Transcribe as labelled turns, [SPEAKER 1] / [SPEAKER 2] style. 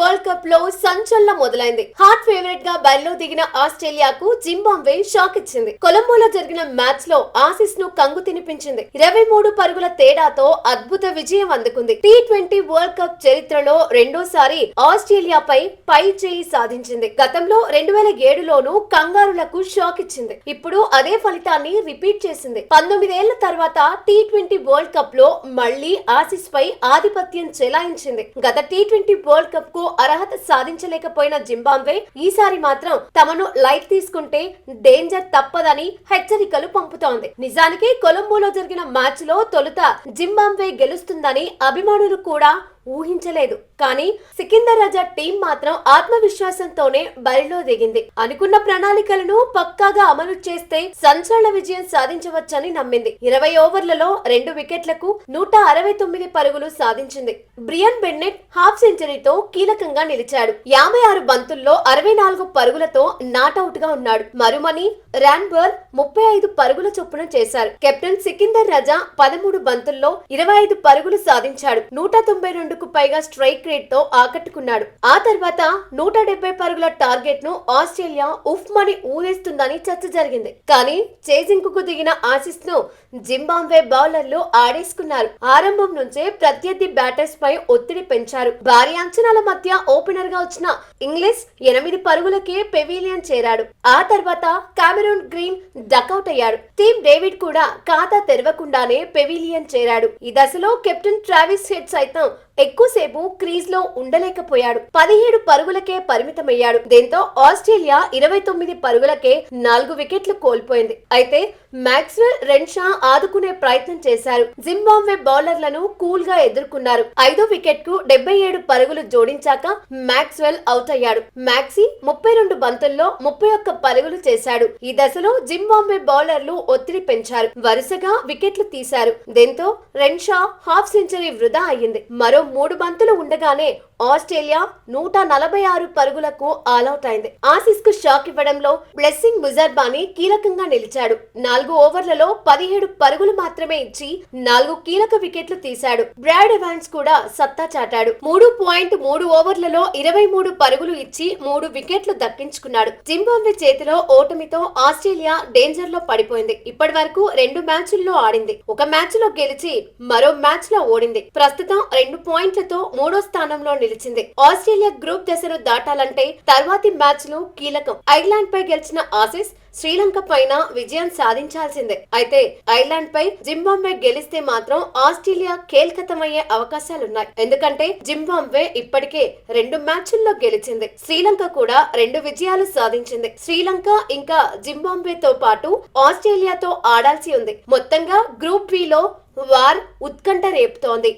[SPEAKER 1] World కప్లో సంచలనం మొదలైంది. హాట్ ఫేవరెట్గా బరిలో దిగిన ఆస్ట్రేలియాకు జింబాబ్వే షాక్ ఇచ్చింది. కొలంబోలో జరిగిన మ్యాచ్లో ఆసిస్ను కంగు తినిపించింది. ఇరవై మూడు పరుగుల తేడాతో అద్భుత విజయం అందుకుంది. టీ ట్వంటీ వరల్డ్ కప్ చరిత్రలో రెండోసారి ఆస్ట్రేలియాపై పై చేయి సాధించింది. గతంలో రెండు వేల ఏడులోనూ కంగారులకు షాక్ ఇచ్చింది. ఇప్పుడు అదే ఫలితాన్ని రిపీట్ చేసింది. పంతొమ్మిదేళ్ళ తర్వాత టీ ట్వంటీ వరల్డ్ కప్లో మళ్ళీ ఆసిస్ పై ఆధిపత్యం చెలాయించింది. గత టీ ట్వంటీ వరల్డ్ కప్కు అర్హత సాధించలేకపోయిన జింబాబ్వే ఈసారి మాత్రం తమను లైట్ తీసుకుంటే డేంజర్ తప్పదని హెచ్చరికలు పంపుతోంది. నిజానికి కొలంబోలో జరిగిన మ్యాచ్లో తొలుత జింబాబ్వే గెలుస్తుందని అభిమానులు కూడా ఊహించలేదు. కానీ సికిందర్ రజా టీం మాత్రం ఆత్మవిశ్వాసంతోనే బరిలో దిగింది. అనుకున్న ప్రణాళికలను పక్కాగా అమలు చేస్తే సంచలన విజయం సాధించవచ్చని నమ్మింది. ఇరవై ఓవర్లలో రెండు వికెట్లకు నూట అరవై తొమ్మిది పరుగులు సాధించింది. బ్రియన్ బెన్నెట్ హాఫ్ సెంచరీతో కీలకంగా నిలిచాడు. యాభై ఆరు బంతుల్లో అరవై నాలుగు పరుగులతో నాటౌట్గా ఉన్నాడు. మరుమని రాన్బర్న్ ముప్పై ఐదు పరుగుల చొప్పున చేశారు. కెప్టెన్ సికిందర్ రజా పదమూడు బంతుల్లో ఇరవై ఐదు పరుగులు సాధించాడు. నూట తొంభై రెండు పరుగులకు పైగా స్ట్రైక్ రేట్తో ఆకట్టుకున్నాడు. ఆ తర్వాత నూట డెబ్బై పరుగుల టార్గెట్ను ఆస్ట్రేలియా ఉఫ్ మని ఊరేస్తుందని చర్చ జరిగింది. కానీ చేజింగ్కు దిగిన ఆసిస్ను జింబాబ్వే బౌలర్లు ఆడేసుకున్నారు. ఆరంభం నుంచే ప్రత్యర్థి బ్యాటర్స్ పై ఒత్తిడి పెంచారు. భారీ అంచనాల మధ్య ఓపెనర్గా వచ్చిన ఇంగ్లీష్ ఎనిమిది పరుగులకే పెవిలియన్ చేరాడు. ఆ తర్వాత కామెరూన్ గ్రీన్ డకౌట్ అయ్యాడు. టీమ్ డేవిడ్ కూడా ఖాతా తెరవకుండానే పెవిలియన్ చేరాడు. ఈ దశలో కెప్టెన్ ట్రావిస్ హెడ్ సైతం ఎక్కువసేపు క్రీజ్లో ఉండలేకపోయాడు. పదిహేడు పరుగులకే పరిమితమయ్యాడు. దీంతో ఆస్ట్రేలియా ఇరవై తొమ్మిది పరుగులకే నాలుగు వికెట్లు కోల్పోయింది. అయితే మ్యాక్స్వెల్ రెన్షా ఆదుకునే ప్రయత్నం చేశారు. జింబాబ్వే బౌలర్లను కూల్గా ఎదుర్కొన్నారు. ఐదో వికెట్కు డెబ్బై ఏడు పరుగులు జోడించాక మ్యాక్స్వెల్ అవుట్ అయ్యాడు మ్యాక్సీ ముప్పై రెండు బంతుల్లో ముప్పై ఒక్క పరుగులు చేశాడు. ఈ దశలో జింబాబ్వే బౌలర్లు ఒత్తిడి పెంచారు. వరుసగా వికెట్లు తీశారు. దీంతో రెన్షా హాఫ్ సెంచరీ వృధా అయ్యింది. మరో మూడు బంతులు ఉండగానే ఆస్ట్రేలియా నూట నలభై ఆరు పరుగులకు ఆల్అౌట్ అయింది. ఆసిస్కు షాక్ ఇవ్వడంలో బ్లెస్సింగ్ ముజర్బానీ కీలకంగా నిలిచాడు. నాలుగు ఓవర్లలో పదిహేడు పరుగులు మాత్రమే ఇచ్చి నాలుగు కీలక వికెట్లు తీశాడు. బ్రాడ్ ఎవాన్స్ కూడా సత్తా చాటాడు. మూడు పాయింట్ మూడు ఓవర్లలో ఇరవై మూడు పరుగులు ఇచ్చి మూడు వికెట్లు దక్కించుకున్నాడు. జింబాబ్వే చేతిలో ఓటమితో ఆస్ట్రేలియా డేంజర్లో పడిపోయింది. ఇప్పటి వరకు రెండు మ్యాచ్ల్లో ఆడింది. ఒక మ్యాచ్లో గెలిచి మరో మ్యాచ్లో ఓడింది. ప్రస్తుతం రెండు పాయింట్లతో మూడో స్థానంలో నిలిచింది. ఆస్ట్రేలియా గ్రూప్ దశను దాటాలంటే తర్వాతి మ్యాచ్లో కీలకం. ఐర్లాండ్ పై గెలిచిన ఆసిస్ శ్రీలంక పైన విజయం సాధించాల్సిందే. అయితే ఐర్లాండ్ పై జింబాబ్వే గెలిస్తే మాత్రం ఆస్ట్రేలియా కేల్కతమయ్యే అవకాశాలున్నాయి. ఎందుకంటే జింబాబ్వే ఇప్పటికే రెండు మ్యాచ్ల్లో గెలిచింది. శ్రీలంక కూడా రెండు విజయాలు సాధించింది. శ్రీలంక ఇంకా జింబాబ్వేతో పాటు ఆస్ట్రేలియాతో ఆడాల్సి ఉంది. మొత్తంగా గ్రూప్ బి లో వార్ ఉత్కంఠ రేపుతోంది.